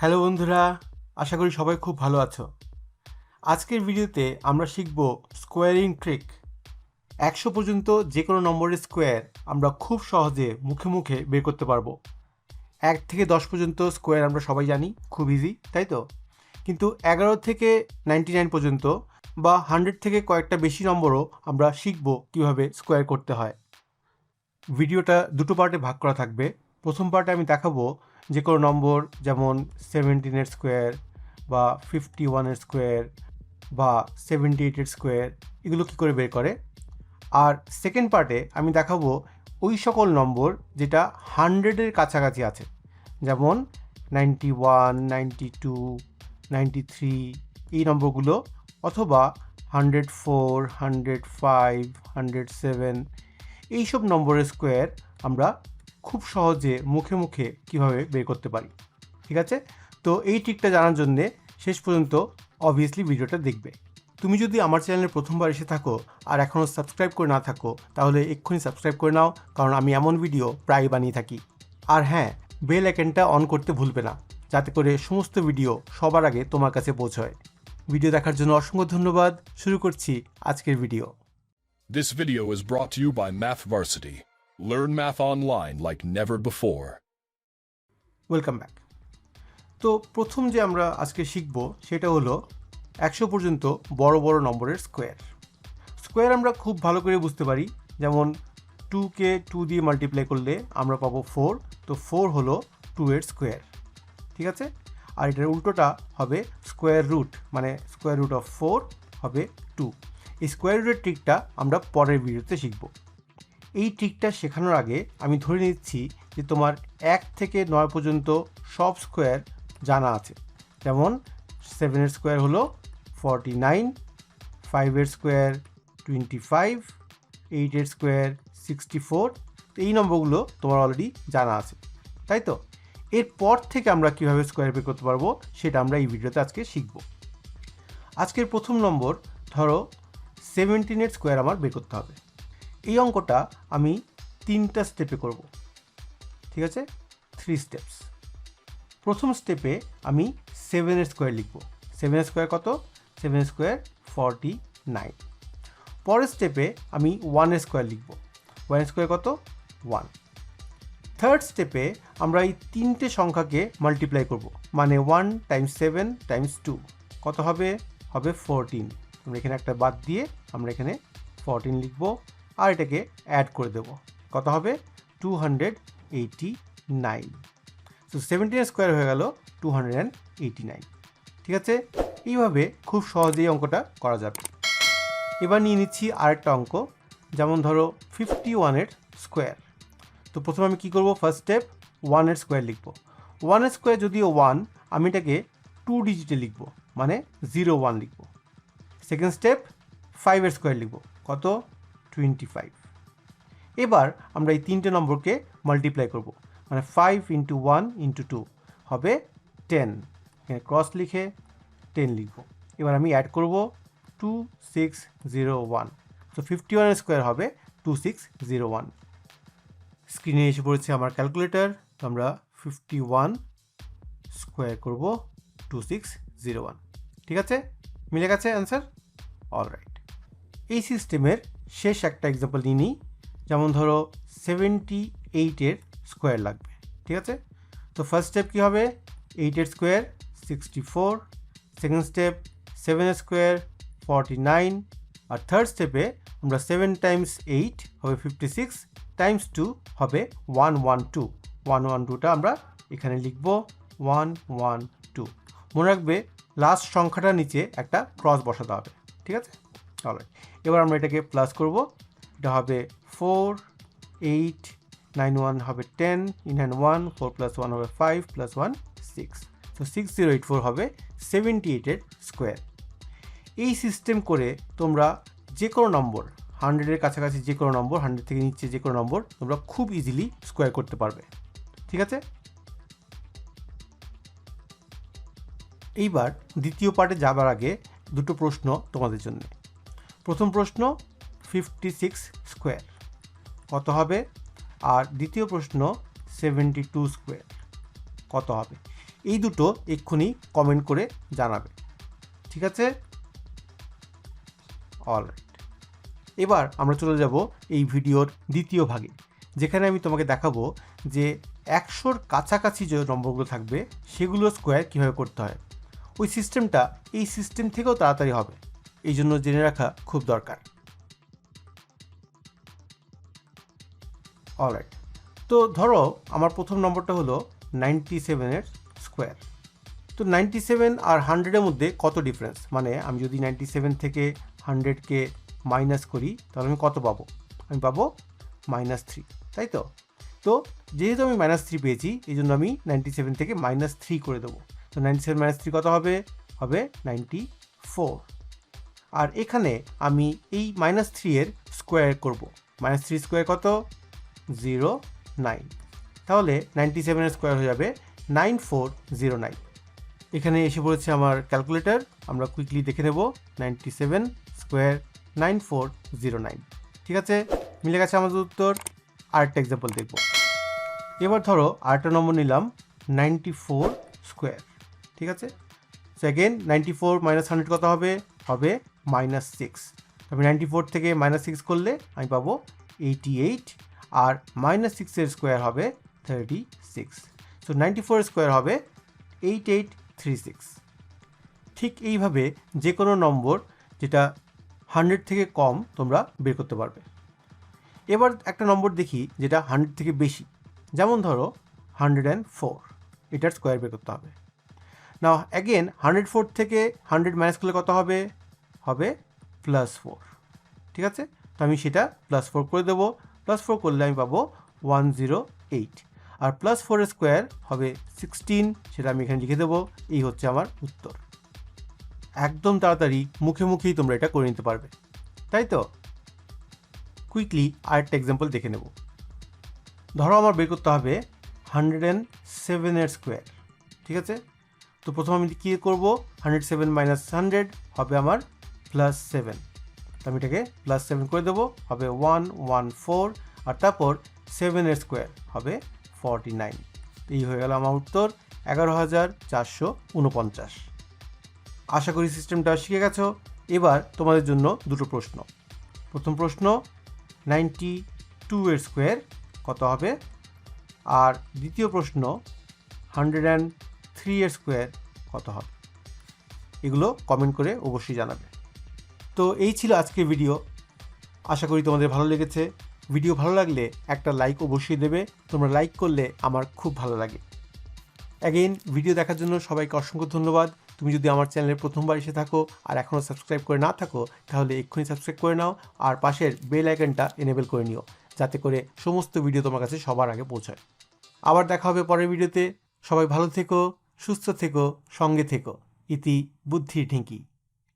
Hello বন্ধুরা, আশা করি সবাই খুব ভালো আছো। আজকের ভিডিওতে আমরা শিখব স্কোয়ারিং ট্রিক। একশো পর্যন্ত যে কোনো নম্বরের স্কোয়ার আমরা খুব সহজে মুখে মুখে বের করতে পারব। এক থেকে দশ পর্যন্ত স্কোয়ার আমরা সবাই জানি, খুব ইজি তাই তো? কিন্তু এগারো থেকে নাইনটি নাইন পর্যন্ত বা হান্ড্রেড থেকে কয়েকটা বেশি নম্বরও আমরা শিখব কীভাবে স্কোয়ার করতে হয়। ভিডিওটা দুটো পার্টে ভাগ করা থাকবে। প্রথম পার্টে আমি দেখাবো যে কোনো নম্বর, যেমন সেভেন্টিনের স্কোয়ার বা ফিফটি ওয়ানের স্কোয়ার বা সেভেন্টি এইটের স্কোয়ার এগুলো কী করে বের করে? আর সেকেন্ড পার্টে আমি দেখাবো ওই সকল নম্বর যেটা হান্ড্রেডের কাছাকাছি আছে। যেমন ninety one ninety two ninety three এই নম্বরগুলো, অথবা hundred four hundred five hundred seven এইসব নম্বরের স্কোয়ার আমরা খুব সহজে মুখে মুখে কীভাবে বের করতে পারি, ঠিক আছে? তো এই ট্রিকটা জানার জন্যে শেষ পর্যন্ত অবভিয়াসলি ভিডিওটা দেখবে। তুমি যদি আমার চ্যানেলে প্রথমবার এসে থাকো আর এখনও সাবস্ক্রাইব করে না থাকো, তাহলে এক্ষুনি সাবস্ক্রাইব করে নাও, কারণ আমি এমন ভিডিও প্রায় বানিয়ে থাকি। আর হ্যাঁ বেল আইকনটা অন করতে ভুলবে না, যাতে করে সমস্ত ভিডিও সবার আগে তোমার কাছে পৌঁছয়। ভিডিও দেখার জন্য অসংখ্য ধন্যবাদ, শুরু করছি আজকের video This video is brought to you by Math. Learn math online like never before. Welcome back তো প্রথম যে আমরা আজকে শিখব, সেটা হলো একশো পর্যন্ত বড় বড় নম্বরের স্কোয়ার স্কোয়ার আমরা খুব ভালো করে বুঝতে পারি। যেমন টুকে টু দিয়ে মাল্টিপ্লাই করলে আমরা পাবো ফোর তো ফোর হলো টু এর স্কোয়ার ঠিক আছে? আর এটার উল্টোটা হবে স্কোয়ার রুট মানে স্কোয়ার রুট অফ ফোর হবে টু এই স্কোয়ার রুটের ট্রিকটা আমরা পরের ভিডিওতে শিখব। এই ট্রিকটা শেখানোর আগে আমি ধরে নিচ্ছি যে তোমার এক থেকে নয় পর্যন্ত সব স্কোয়ার জানা আছে। যেমন সেভেনের স্কোয়ার হলো ফর্টি নাইন ফাইভের স্কোয়ার টোয়েন্টি ফাইভ এইটের স্কোয়ার সিক্সটি ফোর এই নম্বরগুলো তোমার অলরেডি জানা আছে। তাই তো? এরপর থেকে আমরা কীভাবে স্কোয়ার বের করতে পারব সেটা আমরা এই ভিডিওতে আজকে শিখব। আজকের প্রথম নম্বর, ধরো সেভেন্টিনের স্কোয়ার আমার বের করতে হবে। এই অঙ্কটা আমি তিনটা স্টেপে করব। ঠিক আছে? থ্রি স্টেপস প্রথম স্টেপে আমি সেভেনের স্কোয়ার লিখব। সেভেন স্কোয়ার কত? সেভেন স্কোয়ার ফর্টি নাইন পরের স্টেপে আমি ওয়ানের স্কোয়ার লিখব। ওয়ান স্কোয়ার কত? ওয়ান থার্ড স্টেপে আমরা এই তিনটে সংখ্যাকে মাল্টিপ্লাই করব। মানে one times seven times two কত হবে? হবে ফোরটিন আমরা এখানে একটা বাদ দিয়ে আমরা এখানে ফোরটিন লিখব। আর এটাকে অ্যাড করে দেব। কত হবে? Two hundred eighty nine so seventeen square হয়ে গেল two hundred and eighty nine ঠিক আছে? এইভাবে খুব সহজেই অঙ্কটা করা যাবে। এবার নিয়ে নিচ্ছি আরেকটা অঙ্ক। যেমন ধরো ফিফটি ওয়ানের স্কোয়ার তো প্রথমে আমি কী করব? ফার্স্ট স্টেপ ওয়ানের স্কোয়ার লিখব। ওয়ানের স্কোয়ার যদিও ওয়ান আমি এটাকে টু ডিজিটে লিখব। মানে জিরো ওয়ান লিখব। সেকেন্ড স্টেপ ফাইভের স্কোয়ার লিখব। কত? টোয়েন্টি ফাইভ এবার আমরা এই তিনটে নম্বরকে মাল্টিপ্লাই করব। মানে five into one into two হবে টেন এখানে ক্রস লিখে টেন লিখব। এবার আমি অ্যাড করব টু সিক্স জিরো ওয়ান তো ফিফটি ওয়ানের স্কোয়ার হবে টু সিক্স জিরো ওয়ান স্ক্রিনে এসে পড়েছে আমার ক্যালকুলেটর তো আমরা ফিফটি ওয়ান স্কোয়ার করব টু সিক্স জিরো ওয়ান ঠিক আছে? মিলে গেছে অ্যান্সার অল রাইট এই সিস্টেমের শেষ একটা এক্সাম্পল নিয়ে নিই। যেমন ধরো সেভেন্টি এইটের স্কোয়ার লাগবে, ঠিক আছে? তো ফার্স্ট স্টেপ কী হবে? এইটের square sixty four second step সেভেনের স্কোয়ার ফর্টি নাইন আর থার্ড স্টেপে আমরা সেভেন টাইমস এইট হবে ফিফটি সিক্স টাইমস টু হবে one one two one one টুটা আমরা এখানে লিখব ওয়ান ওয়ান টু মনে রাখবে লাস্ট সংখ্যাটার নিচে একটা ক্রস বসাতে হবে, ঠিক আছে? অলরাইট এবার আমরা এটাকে প্লাস করব। এটা হবে ফোর এইট নাইন ওয়ান হবে ten in hand one four plus one হবে ফাইভ প্লাস ওয়ান সিক্স তো সিক্স জিরো এইট ফোর হবে সেভেন্টি এইটের স্কোয়ার এই সিস্টেম করে তোমরা যে কোনো নম্বর হান্ড্রেডের কাছাকাছি যে কোনো নম্বর হান্ড্রেড থেকে নিচে যে কোনো নম্বর তোমরা খুব ইজিলি স্কোয়ার করতে পারবে। ঠিক আছে? এইবার দ্বিতীয় পার্টে যাবার আগে দুটো প্রশ্ন তোমাদের জন্য। প্রথম প্রশ্ন ফিফটি সিক্স স্কোয়ার কত হবে? আর দ্বিতীয় প্রশ্ন সেভেন্টি টু স্কোয়ার কত হবে? এই দুটো এক্ষুনি কমেন্ট করে জানাবে। ঠিক আছে? অলরাইট এবার আমরা চলে যাব এই ভিডিওর দ্বিতীয় ভাগে, যেখানে আমি তোমাকে দেখাবো যে একশোর কাছাকাছি যে নম্বরগুলো থাকবে, সেগুলো স্কোয়ার কীভাবে করতে হয়। ওই সিস্টেমটা এই সিস্টেম থেকেও তাড়াতাড়ি হবে। এই জন্য জেনে রাখা খুব দরকার। অলরাইট তো ধরো আমার প্রথম নম্বরটা হলো নাইনটি সেভেনের স্কোয়ার তো নাইনটি সেভেন আর হান্ড্রেডের মধ্যে কত ডিফারেন্স মানে আমি যদি নাইনটি সেভেন থেকে হান্ড্রেডকে মাইনাস করি, তাহলে আমি কত পাবো? আমি পাবো মাইনাস থ্রি তাই তো? তো যেহেতু আমি মাইনাস থ্রি পেয়েছি, এই জন্য আমি নাইনটি সেভেন থেকে মাইনাস থ্রি করে দেবো। তো নাইনটি সেভেন মাইনাস থ্রি কত হবে? হবে নাইনটি ফোর আর এখানে আমি এই মাইনাস থ্রি এর স্কোয়ার করব। মাইনাস থ্রি স্কোয়ার কত? জিরো নাইন তাহলে নাইনটি সেভেনের স্কোয়ার হয়ে যাবে নাইন ফোর জিরো নাইন এখানে এসে পড়েছে আমার ক্যালকুলেটর আমরা কুইকলি দেখে নেব। Ninety seven square nine four zero nine ঠিক আছে? মিলে গেছে আমাদের উত্তর। আরেকটা এক্সাম্পল দেখব। এবার ধরো আরেকটা নম্বর নিলাম নাইনটি ফোর স্কোয়ার ঠিক আছে? Second ninety four minus hundred কত হবে? হবে মাইনাস সিক্স আমি নাইনটি ফোর থেকে মাইনাস সিক্স করলে আমি পাবো এইটি এইট আর মাইনাস সিক্সের স্কোয়ার হবে thirty six so ninety four square হবে এইট এইট থ্রি সিক্স ঠিক এইভাবে যে কোনো নম্বর যেটা হান্ড্রেড থেকে কম তোমরা বের করতে পারবে। এবার একটা নম্বর দেখি যেটা হান্ড্রেড থেকে বেশি। যেমন ধরো হান্ড্রেড অ্যান্ড ফোর এটার স্কোয়ার বের করতে হবে। না অ্যাগেন হান্ড্রেড ফোর থেকে হান্ড্রেড মাইনাস করলে কত হবে? হবে প্লাস ফোর ঠিক আছে? তো আমি সেটা প্লাস ফোর করে দেবো। প্লাস ফোর করলে আমি পাবো ওয়ান জিরো এইট আর প্লাস ফোরের স্কোয়ার হবে সিক্সটিন সেটা আমি এখানে লিখে দেবো। এই হচ্ছে আমার উত্তর। একদম তাড়াতাড়ি মুখে মুখেই তোমরা এটা করে নিতে পারবে। তাই তো? কুইকলি আরেকটা এক্সাম্পল দেখে নেব। ধরো আমার বের করতে হবে হান্ড্রেড অ্যান্ড সেভেনের স্কোয়ার ঠিক আছে? তো প্রথম আমি কী করব? হান্ড্রেড সেভেন মাইনাস হান্ড্রেড হবে আমার প্লাস সেভেন আমি এটাকে প্লাস সেভেন করে দেবো, হবে ওয়ান ওয়ান ফোর আর তারপর সেভেনের স্কোয়ার হবে ফর্টি নাইন এই হয়ে গেল আমার উত্তর, এগারো হাজার চারশো উনপঞ্চাশ। আশা করি সিস্টেমটা শিখে গেছো। এবার তোমাদের জন্য দুটো প্রশ্ন। প্রথম প্রশ্ন নাইনটি টু এর স্কোয়ার কত হবে? আর দ্বিতীয় প্রশ্ন হান্ড্রেড অ্যান্ড থ্রি এর স্কোয়ার কত হবে? এগুলো কমেন্ট করে অবশ্যই জানাবে। তো এই ছিল আজকের ভিডিও আশা করি তোমাদের ভালো লেগেছে। ভিডিও ভালো লাগলে একটা লাইক অবশ্যই দেবে। তোমরা লাইক করলে আমার খুব ভালো লাগে। অ্যাগেইন ভিডিও দেখার জন্য সবাইকে অসংখ্য ধন্যবাদ। তুমি যদি আমার চ্যানেলে প্রথমবার এসে থাকো আর এখনও সাবস্ক্রাইব করে না থাকো, তাহলে এক্ষুনি সাবস্ক্রাইব করে নাও আর পাশের বেল আইকনটা এনেবেল করে নিও, যাতে করে সমস্ত ভিডিও তোমার কাছে সবার আগে পৌঁছায়। আবার দেখা হবে পরের ভিডিওতে সবাই ভালো থেকো, সুস্থ থেকো, সঙ্গে থেকো। ইতি বুদ্ধির ঢিঙ্কি।